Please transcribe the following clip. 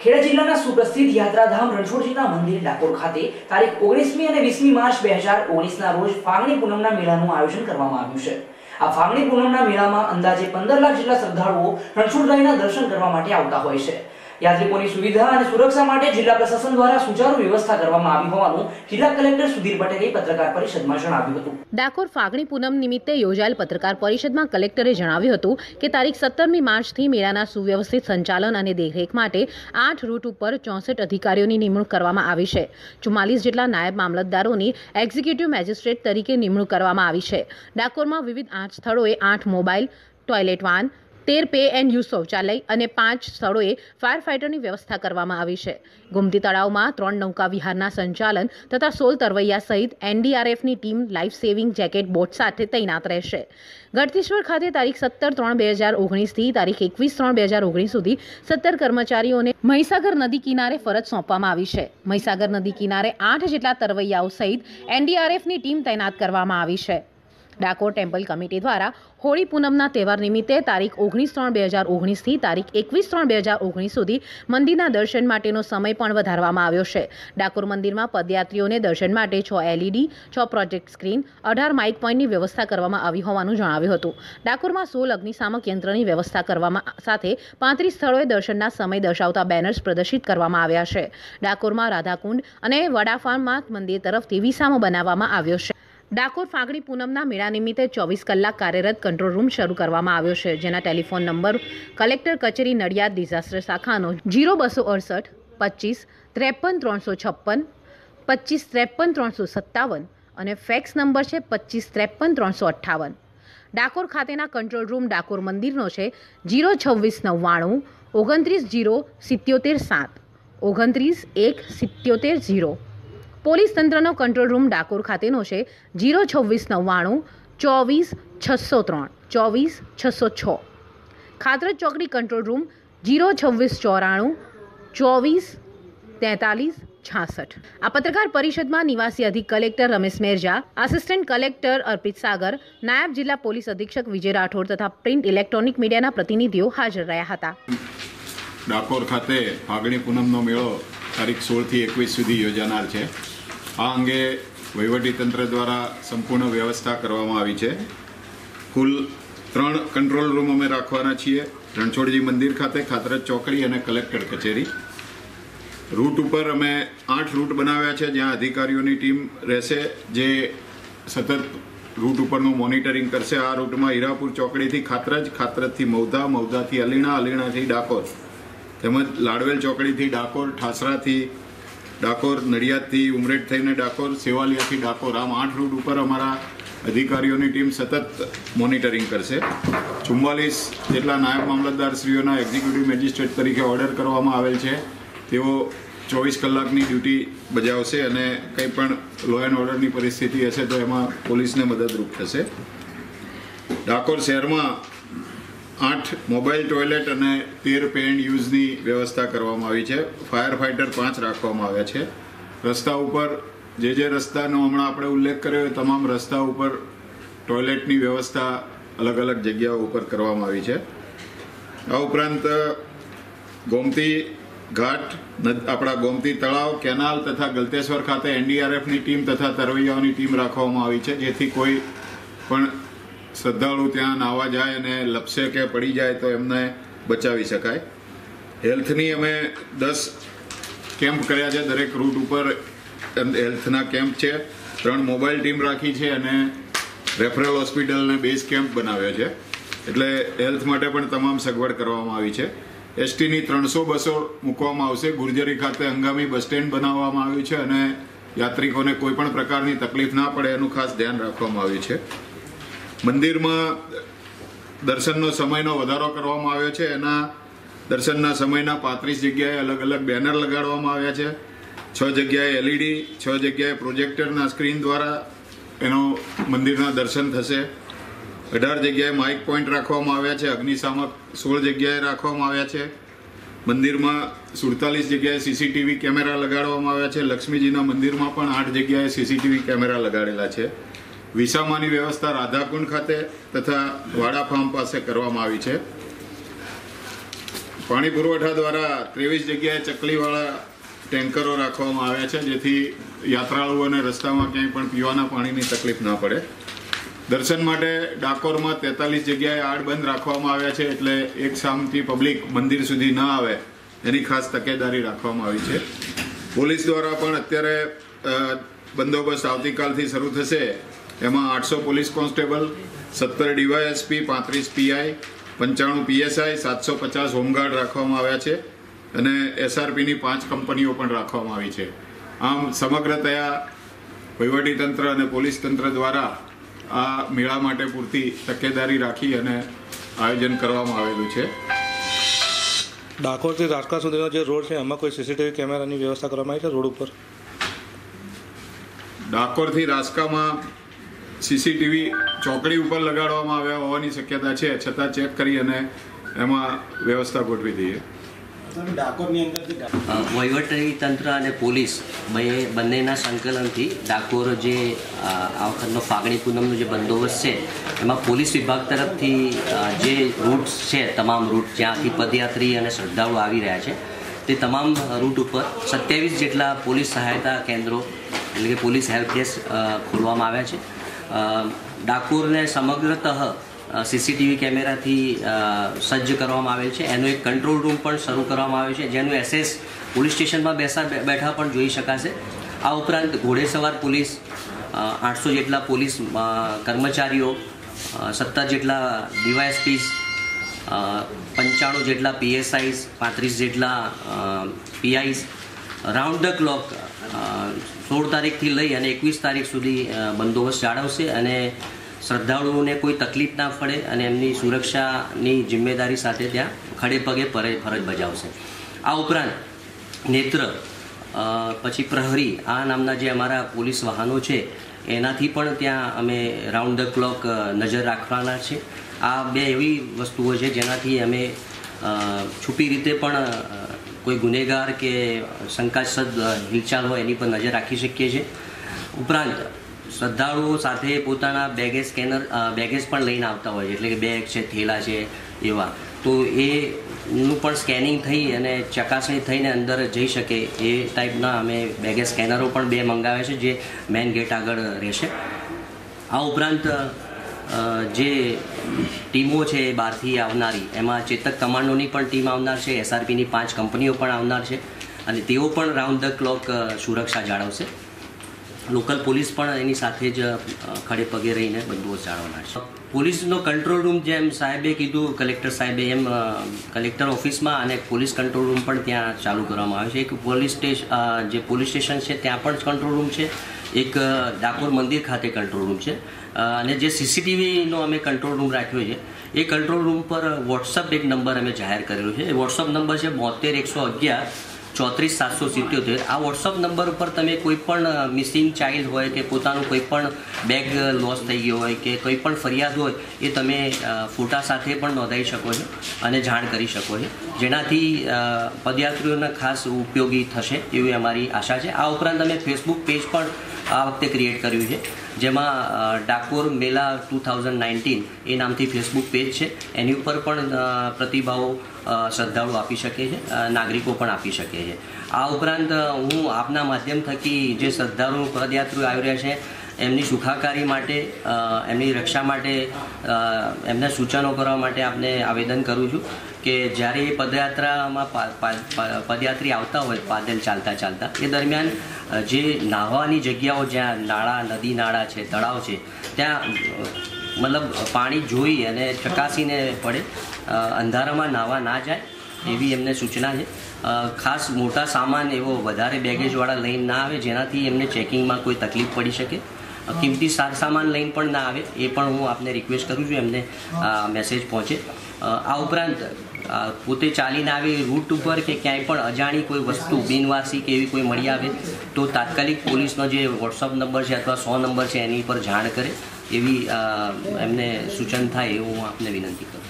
ખેડા જિલ્લાના સુપ્રસિદ્ધ યાત્રાધામ રણછોડજીના મંદિર ડાકોર ખાતે તારીખ ઓગણીસમી અને વીસમી માર્ચ બે હજાર ઓગણીસના રોજ ફાગણી પૂનમના મેળાનું આયોજન કરવામાં આવ્યું છે. આ ફાગણી પૂનમના મેળામાં અંદાજે પંદર લાખ જેટલા શ્રદ્ધાળુઓ રણછોડરાયના દર્શન કરવા માટે આવતા હોય છે. યાત્રિકોની સુવિધા અને સુરક્ષા માટે જિલ્લા પ્રશાસન દ્વારા સુચારુ વ્યવસ્થા કરવામાં આવી હોવાનું જિલ્લા કલેક્ટર સુધીર પટેલે પત્રકાર પરિષદમાં જણાવ્યું હતું. ડાકોર ફાગણી પૂનમ નિમિત્તે યોજાયેલ પત્રકાર પરિષદમાં કલેક્ટરે જણાવ્યું હતું કે તારીખ સત્તરમી માર્ચથી મેળાના સુવ્યવસ્થિત સંચાલન અને દેખરેખ માટે આઠ રૂટ ઉપર ચોસઠ અધિકારીઓની નિમણૂક કરવામાં આવી છે. ચુમ્માલીસ જેટલા નાયબ મામલતદારોની એક્ઝિક્યુટિવ મેજિસ્ટ્રેટ તરીકે નિમણૂક કરવામાં આવી છે. ડાકોરમાં વિવિધ આઠ સ્થળોએ આઠ મોબાઈલ, ટોયલેટ વાન તેર પે એન્ડ યુ શૌચાલય અને પાંચ સ્થળોએ ફાયર ફાઇટરની વ્યવસ્થા કરવામાં આવી છે. ગુમતી તળાવમાં ત્રણ નૌકા વિહારના સંચાલન તથા સોલ તરવૈયા સહિત એનડીઆરએફની team life saving jacket boat સાથે તૈનાત રહેશે. ગળતેશ્વર ખાતે તારીખ સત્તર ત્રણ બે હજાર ઓગણીસથી તારીખ એકવીસ ત્રણ બે હજાર ઓગણીસ સુધી સત્તર કર્મચારીઓને મહીસાગર નદી કિનારે ફરજ સોંપવામાં આવી છે. મહીસાગર નદી કિનારે આઠ જેટલા તરવૈયાઓ સહિત એનડીઆરએફની ટીમ તૈનાત કરવામાં આવી છે. ડાકોર ટેમ્પલ કમિટી દ્વારા હોળી પૂનમના તહેવાર નિમિત્તે તારીખ ઓગણીસ ત્રણ બે હજાર ઓગણીસથી તારીખ એકવીસ ત્રણ બે હજાર ઓગણીસ સુધી મંદિરના દર્શન માટેનો સમય પણ વધારવામાં આવ્યો છે. ડાકોર મંદિરમાં પદયાત્રીઓને દર્શન માટે છ એલઈડી છ પ્રોજેક્ટ સ્ક્રીન અઢાર માઇક પોઈન્ટની વ્યવસ્થા કરવામાં આવી હોવાનું જણાવ્યું હતું. ડાકોરમાં સોલ અગ્નિશામક યંત્રની વ્યવસ્થા કરવામાં સાથે પાંત્રીસ સ્થળોએ દર્શનના સમય દર્શાવતા બેનર્સ પ્રદર્શિત કરવામાં આવ્યા છે. ડાકોરમાં રાધાકુંડ અને વડાફાર્મમાં મંદિર તરફથી વિસામો બનાવવામાં આવ્યો છે. ડાકોર ફાગણી પૂનમના મેળા નિમિત્તે ચોવીસ કલાક કાર્યરત કંટ્રોલ રૂમ શરૂ કરવામાં આવ્યો છે, જેના ટેલિફોન નંબર કલેક્ટર કચેરી નડિયાદ ડિઝાસ્ટર શાખાનો જીરો બસો અડસઠ, પચીસ, ત્રેપન, ત્રણસો છપ્પન, પચીસ, ત્રેપન, ત્રણસો સત્તાવન અને ફેક્સ નંબર છે પચીસ, ત્રેપન, ત્રણસો અઠ્ઠાવન. ડાકોર ખાતેના કંટ્રોલ રૂમ ડાકોર મંદિરનો છે, જીરો છવ્વીસ નવ્વાણું, ઓગણત્રીસ જીરો સિત્યોતેર સાત, ઓગણત્રીસ એક સિત્યોતેર ઝીરો પોલીસ તંત્રનો કંટ્રોલ રૂમ ડાકોર ખાતેનો છે. જીરો છવ્વીસ નવ્વાણું, ચોવીસ છસો ત્રણ, ચોવીસ છસો છ. ખાતરજ ચોકડી કંટ્રોલ રૂમ જીરો છવ્વીસ ચોરાણું, ચોવીસ તેતાલીસ છાસઠ. આ પત્રકાર પરિષદમાં નિવાસી અધિક collector Ramesh Merja, assistant collector Arpit Sagar, નાયબ જિલ્લા પોલીસ અધિક્ષક વિજય રાઠોડ તથા પ્રિન્ટ ઇલેક્ટ્રોનિક મીડિયાના પ્રતિનિધિઓ હાજર રહ્યા હતા. ડાકોર ખાતે ફાગણી પૂનમનો મેળો તારીખ સોળથી એકવીસ સુધી યોજાનાર છે. આ અંગે વહીવટીતંત્ર દ્વારા સંપૂર્ણ વ્યવસ્થા કરવામાં આવી છે. કુલ ત્રણ કંટ્રોલ રૂમ અમે રાખવાના છીએ. રણછોડજી મંદિર ખાતે, ખાતરજ ચોકડી અને કલેક્ટર કચેરી. રૂટ ઉપર અમે આઠ રૂટ બનાવ્યા છે, જ્યાં અધિકારીઓની ટીમ રહેશે, જે સતત રૂટ ઉપરનું મોનિટરિંગ કરશે. આ રૂટમાં હીરાપુર ચોકડીથી ખાતરજ, ખાતરજથી મૌધા મૌધાથી અલીણા, અલીણાથી ડાકોર, તેમજ લાડવેલ ચોકડીથી ડાકોર, ઠાસરાથી ડાકોર, નડિયાદથી ઉમરેઠ થઈને ડાકોર, સેવાલિયાથી ડાકોર, આમ આઠ રૂટ ઉપર અમારા અધિકારીઓની ટીમ સતત મોનિટરિંગ કરશે. ચુમ્માલીસ જેટલા નાયબ મામલતદારશ્રીઓના એક્ઝિક્યુટિવ મેજિસ્ટ્રેટ તરીકે ઓર્ડર કરવામાં આવેલ છે. તેઓ ચોવીસ કલાકની ડ્યુટી બજાવશે અને કંઈ પણ લો એન્ડ ઓર્ડરની પરિસ્થિતિ હશે તો એમાં પોલીસને મદદરૂપ થશે. ડાકોર શહેરમાં આઠ મોબાઈલ ટોયલેટ અને તેર પેન્ડ યુઝની વ્યવસ્થા કરવામાં આવી છે. ફાયર ફાઇટર પાંચ રાખવામાં આવ્યા છે. રસ્તા ઉપર જે જે રસ્તાનો હમણાં આપણે ઉલ્લેખ કર્યો એ તમામ રસ્તા ઉપર ટોયલેટની વ્યવસ્થા અલગ અલગ જગ્યાઓ ઉપર કરવામાં આવી છે. આ ઉપરાંત ગોમતી ઘાટ આપણા ગોમતી તળાવ, કેનાલ તથા ગલતેશ્વર ખાતે એનડીઆરએફની ટીમ તથા તરવૈયાઓની ટીમ રાખવામાં આવી છે, જેથી કોઈ પણ શ્રદ્ધાળુ ત્યાં નાવા જાય અને લપસે કે પડી જાય તો એમને બચાવી શકાય. હેલ્થની અમે દસ કેમ્પ કર્યા છે, દરેક રૂટ ઉપર હેલ્થના કેમ્પ છે. ત્રણ મોબાઈલ ટીમ રાખી છે અને રેફરલ હોસ્પિટલને બેઝ કેમ્પ બનાવ્યો છે. એટલે હેલ્થ માટે પણ તમામ સગવડ કરવામાં આવી છે. એસટીની ત્રણસો બસો મૂકવામાં આવશે. ગુર્જરી ખાતે હંગામી બસ સ્ટેન્ડ બનાવવામાં આવ્યું છે અને યાત્રિકોને કોઈ પણ પ્રકારની તકલીફ ના પડે એનું ખાસ ધ્યાન રાખવામાં આવ્યું છે. મંદિરમાં દર્શનનો સમયનો વધારો કરવામાં આવ્યો છે. એના દર્શનના સમયના પાંત્રીસ જગ્યાએ અલગ અલગ બેનર લગાડવામાં આવ્યા છે. છ જગ્યાએ એલઈડી, છ જગ્યાએ પ્રોજેક્ટરના સ્ક્રીન દ્વારા એનો મંદિરના દર્શન થશે. અઢાર જગ્યાએ માઇક પોઈન્ટ રાખવામાં આવ્યા છે. અગ્નિશામક સોળ જગ્યાએ રાખવામાં આવ્યા છે. મંદિરમાં સુડતાલીસ જગ્યાએ સીસીટીવી કેમેરા લગાડવામાં આવ્યા છે. લક્ષ્મીજીના મંદિરમાં પણ આઠ જગ્યાએ સીસીટીવી કેમેરા લગાડેલા છે. વિસામાની વ્યવસ્થા રાધાકુંડ ખાતે તથા વાડા ફાર્મ પાસે કરવામાં આવી છે. પાણી પુરવઠા દ્વારા ત્રેવીસ જગ્યાએ ચકલીવાળા ટેન્કરો રાખવામાં આવ્યા છે, જેથી યાત્રાળુઓને રસ્તામાં ક્યાંય પણ પીવાના પાણીની તકલીફ ના પડે. દર્શન માટે ડાકોરમાં તેતાલીસ જગ્યાએ આડ બંધ રાખવામાં આવ્યા છે, એટલે એક સામથી પબ્લિક મંદિર સુધી ન આવે, એની ખાસ તકેદારી રાખવામાં આવી છે. પોલીસ દ્વારા પણ અત્યારે બંદોબસ્ત આવતીકાલથી શરૂ થશે. એમાં આઠસો પોલીસ કોન્સ્ટેબલ સત્તર ડીવાયએસપી પાંત્રીસ પીઆઈ પંચાણું પીએસઆઈ સાતસો પચાસ હોમગાર્ડ રાખવામાં આવ્યા છે અને એસઆરપીની પાંચ કંપનીઓ પણ રાખવામાં આવી છે. આમ સમગ્રતયા વહીવટીતંત્ર અને પોલીસ તંત્ર દ્વારા આ મેળા માટે પૂરતી તકેદારી રાખી અને આયોજન કરવામાં આવેલું છે. ડાકોરથી રાજકા સુધીનો જે રોડ છે એમાં કોઈ સીસીટીવી કેમેરાની વ્યવસ્થા કરવામાં આવી છે રોડ ઉપર? ડાકોરથી રાસકામાં સીસીટીવી ચોકડી ઉપર લગાડવામાં આવ્યા હોવાની શક્યતા છે છતાં ચેક કરી અને એમાં વ્યવસ્થા ગોઠવી દઈએ. ડાકોરની અંદર જે અ, વહીવટી તંત્ર અને પોલીસ બે બંનેના સંકલનથી ડાકોર જે આ વખતનો ફાગણી પૂનમનો જે બંદોબસ્ત છે એમાં પોલીસ વિભાગ તરફથી જે રૂટ્સ છે તમામ રૂટ જ્યાંથી પદયાત્રી અને શ્રદ્ધાળુ આવી રહ્યા છે તે તમામ રૂટ ઉપર સત્યાવીસ જેટલા પોલીસ સહાયતા કેન્દ્રો એટલે કે પોલીસ હેલ્પ ડેસ્ક ખોલવામાં આવ્યા છે. ડાકોરને સમગ્રતઃ સીસીટીવી કેમેરાથી સજ્જ કરવામાં આવેલ છે. એનો એક કંટ્રોલ રૂમ પણ શરૂ કરવામાં આવ્યો છે, જેનું એસેસ પોલીસ સ્ટેશનમાં બેસા બેઠા પણ જોઈ શકાશે. આ ઉપરાંત ઘોડેસવાર પોલીસ આઠસો જેટલા પોલીસ કર્મચારીઓ સત્તર જેટલા ડીવાયએસપીસ પંચાણું જેટલા પીએસઆઈસ, પાંત્રીસ જેટલા પીઆઈસ રાઉન્ડ ધ ક્લોક સોળ તારીખથી લઈ અને એકવીસ તારીખ સુધી બંદોબસ્ત જાળવશે અને શ્રદ્ધાળુઓને કોઈ તકલીફ ના પડે અને એમની સુરક્ષાની જિમ્મેદારી સાથે ત્યાં ખડે પગે ફરજ બજાવશે. આ ઉપરાંત નેત્ર પછી પ્રહરી આ નામના જે અમારા પોલીસ વાહનો છે, એનાથી પણ ત્યાં અમે રાઉન્ડ ધ ક્લોક નજર રાખવાના છે. આ બે એવી વસ્તુઓ છે જેનાથી અમે છુપી રીતે પણ કોઈ ગુનેગાર કે શંકાસ્પદ હિલચાલ હોય એની પર નજર રાખી શકીએ છીએ. ઉપરાંત, શ્રદ્ધાળુઓ સાથે પોતાના બેગેજ સ્કેનર બેગેજ પણ લઈને આવતા હોય છે. એટલે કે બેગ છે, થેલા છે, એવા. તો એનું પણ સ્કેનિંગ થઈ અને ચકાસણી થઈને અંદર જઈ શકે એ ટાઈપના અમે બેગેજ સ્કેનરો પણ બે મંગાવ્યા છે, જે મેઇન ગેટ આગળ રહેશે. આ ઉપરાંત જે ટીમો છે બહારથી આવનારી, એમાં ચેતક કમાન્ડોની પણ ટીમ આવનાર છે એસઆરપીની પાંચ કંપનીઓ પણ આવનાર છે, અને તેઓ પણ રાઉન્ડ ધ ક્લોક સુરક્ષા જાળવશે. લોકલ પોલીસ પણ એની સાથે જ ખડે પગે રહીને બંદોબસ્ત જાળવનાર છે. પોલીસનો કંટ્રોલ રૂમ જેમ સાહેબે કીધું, કલેક્ટર સાહેબે એમ કલેક્ટર ઓફિસમાં અને પોલીસ કંટ્રોલ રૂમ પણ ત્યાં ચાલુ કરવામાં આવે છે. એક પોલીસ સ્ટેશન જે પોલીસ સ્ટેશન છે, ત્યાં પણ કંટ્રોલ રૂમ છે. એક ડાકોર મંદિર ખાતે કંટ્રોલ રૂમ છે. અને જે સીસીટીવીનો અમે કંટ્રોલ રૂમ રાખ્યો છે, એ કંટ્રોલ રૂમ પર વોટ્સઅપ એક નંબર અમે જાહેર કરેલો છે. એ વોટ્સઅપ નંબર છે બોતેર એકસો અગિયાર ચોત્રીસ સાતસો સિત્યોતેર. આ વોટ્સઅપ નંબર ઉપર તમે કોઈ પણ મિસિંગ ચાઇલ્ડ હોય કે પોતાનું કોઈ પણ બેગ લોસ થઈ ગયો હોય કે કોઈ પણ ફરિયાદ હોય, એ તમે ફોટા સાથે પણ નોંધાવી શકો છો અને જાણ કરી શકો છો. જેનાથી પદયાત્રીઓને ખાસ ઉપયોગી થશે એવી અમારી આશા છે. આ ઉપરાંત અમે ફેસબુક પેજ પણ આ વખતે ક્રિએટ કર્યું છે. જેમાં ડાકોર મેલા ટુ થાઉઝન્ડ નાઇન્ટીન એ નામથી ફેસબુક પેજ છે. એની ઉપર પણ પ્રતિભાવો શ્રદ્ધાળુ આપી શકે છે નાગરિકો પણ આપી શકે છે. આ ઉપરાંત હું આપના માધ્યમ થકી જે શ્રદ્ધાળુ પદયાત્રીઓ આવી રહ્યા છે, એમની સુખાકારી માટે એમની રક્ષા માટે એમને સૂચનો કરવા માટે આપને આવેદન કરું છું કે જ્યારે એ પદયાત્રામાં પદયાત્રી આવતા હોય, પાદલ ચાલતા ચાલતા, એ દરમિયાન જે નાહવાની જગ્યાઓ જ્યાં નાળા, નદી નાળા છે, તળાવ છે, ત્યાં મતલબ પાણી જોઈ અને ચકાસીને પડે. અંધારામાં નાહવા ના જાય એવી એમને સૂચના છે. ખાસ મોટા સામાન એવો વધારે બેગેજવાળા લઈને ના આવે, જેનાથી એમને ચેકિંગમાં કોઈ તકલીફ પડી શકે. કિંમતી સાર સામાન લઈને પણ ના આવે, એ પણ હું આપને રિક્વેસ્ટ કરું છું એમને મેસેજ પહોંચે. આ ઉપરાંત પોતે ચાલીને આવે રૂટ ઉપર કે ક્યાંય પણ અજાણી કોઈ વસ્તુ, બિનવાસી કે એવી કોઈ મળી આવે, તો તાત્કાલિક પોલીસનો જે વોટ્સઅપ નંબર છે અથવા સો નંબર છે એની પર જાણ કરે, એવી એમને સૂચન થાય એવું હું આપને વિનંતી કરું